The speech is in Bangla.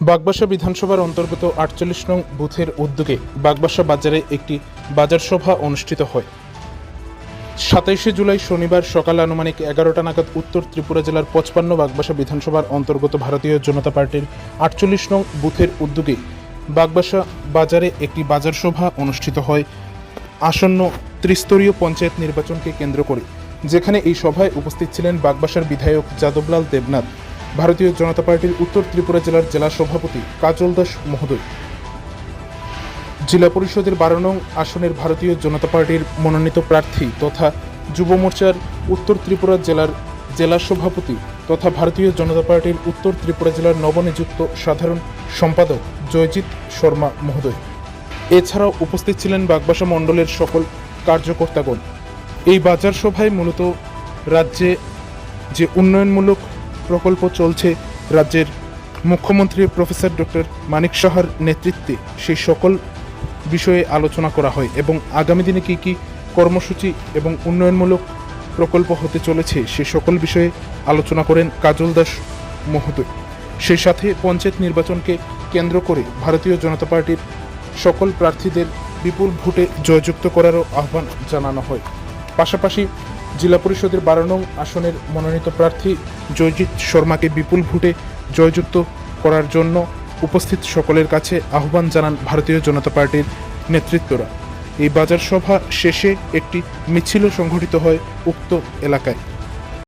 বাগবাসা বিধানসভার অন্তর্গত আটচল্লিশ নং বুথের উদ্যোগে বাগবাসা বাজারে একটি বাজার সভা অনুষ্ঠিত হয়। সাতাইশে জুলাই শনিবার সকাল আনুমানিক এগারোটা নাগাদ উত্তর ত্রিপুরা জেলার পঁচপান্ন বাগবাসা বিধানসভার অন্তর্গত ভারতীয় জনতা পার্টির আটচল্লিশ নং বুথের উদ্যোগে বাগবাসা বাজারে একটি বাজার সভা অনুষ্ঠিত হয়। আসন্ন ত্রিস্তরীয় পঞ্চায়েত নির্বাচনকে কেন্দ্র করে, যেখানে এই সভায় উপস্থিত ছিলেন বাগবাসার বিধায়ক যাদবলাল দেবনাথ ভারতীয় জনতা পার্টির উত্তর ত্রিপুরা জেলার জেলা সভাপতি কাজল দাস মহোদয়। জেলা পরিষদের বারো নং আসনের ভারতীয় জনতা পার্টির মনোনীত প্রার্থী তথা যুব মোর্চার উত্তর ত্রিপুরা জেলার জেলা সভাপতি তথা ভারতীয় জনতা পার্টির উত্তর ত্রিপুরা জেলার নবনিযুক্ত সাধারণ সম্পাদক জয়জিৎ শর্মা মহোদয়। এছাড়াও উপস্থিত ছিলেন বাগবাসা মণ্ডলের সকল কার্যকর্তাগণ। এই বাজার সভায় মূলত রাজ্যে যে উন্নয়নমূলক প্রকল্প চলছে রাজ্যের মুখ্যমন্ত্রী প্রফেসর ডক্টর মানিক সাহার নেতৃত্বে। সেই সকল বিষয়ে আলোচনা করা হয় এবং আগামী দিনে কী কী কর্মসূচি এবং উন্নয়নমূলক প্রকল্প হতে চলেছে সে সকল বিষয়ে আলোচনা করেন কাজল দাস মহোদয়। সেই সাথে পঞ্চায়েত নির্বাচনকে কেন্দ্র করে ভারতীয় জনতা পার্টির সকল প্রার্থীদের বিপুল ভোটে জয়যুক্ত করারও আহ্বান জানানো হয়। পাশাপাশি জেলা পরিষদের বারো নং আসনের মনোনীত প্রার্থী জয়জিৎ শর্মাকে বিপুল ভোটে জয়যুক্ত করার জন্য উপস্থিত সকলের কাছে আহ্বান জানান ভারতীয় জনতা পার্টির নেতৃত্বরা। এই বাজার সভা শেষে একটি মিছিল সংঘটিত হয় উক্ত এলাকায়।